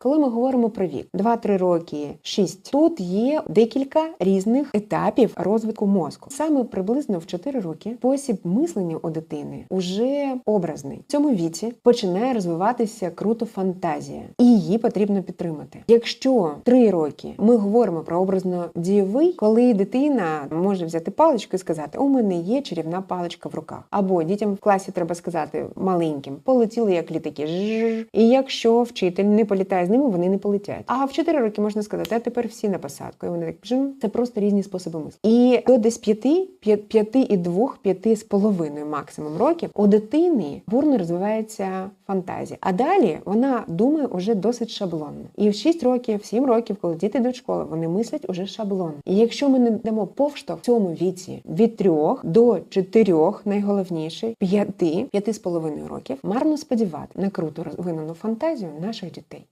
Коли ми говоримо про вік 2-3 роки, 6, тут є декілька різних етапів розвитку мозку. Саме приблизно в 4 роки спосіб мислення у дитини уже образний. В цьому віці починає розвиватися круто фантазія, і її потрібно підтримати. Якщо 3 роки ми говоримо про образно дієвий, коли дитина може взяти паличку і сказати: У мене є чарівна паличка в руках, або дітям в класі треба сказати маленьким, полетіли як літаки. Жжж. І якщо вчитель не політає з ними, вони не полетять. А в 4 роки можна сказати, а тепер всі на посадку. І вони так жим. Це просто різні способи мислення. І до десь 5, 5 і 2, 5 з половиною максимум років у дитини бурно розвивається фантазія. А далі вона думає уже досить шаблонно. І в 6 років, в 7 років, коли діти йдуть в школу, вони мислять уже шаблонно. І якщо ми не дамо поштовх в цьому віці від 3 до 4, найголовніше 5, 5 з половиною років, марно сподівати на круто розвинену фантазію наших дітей.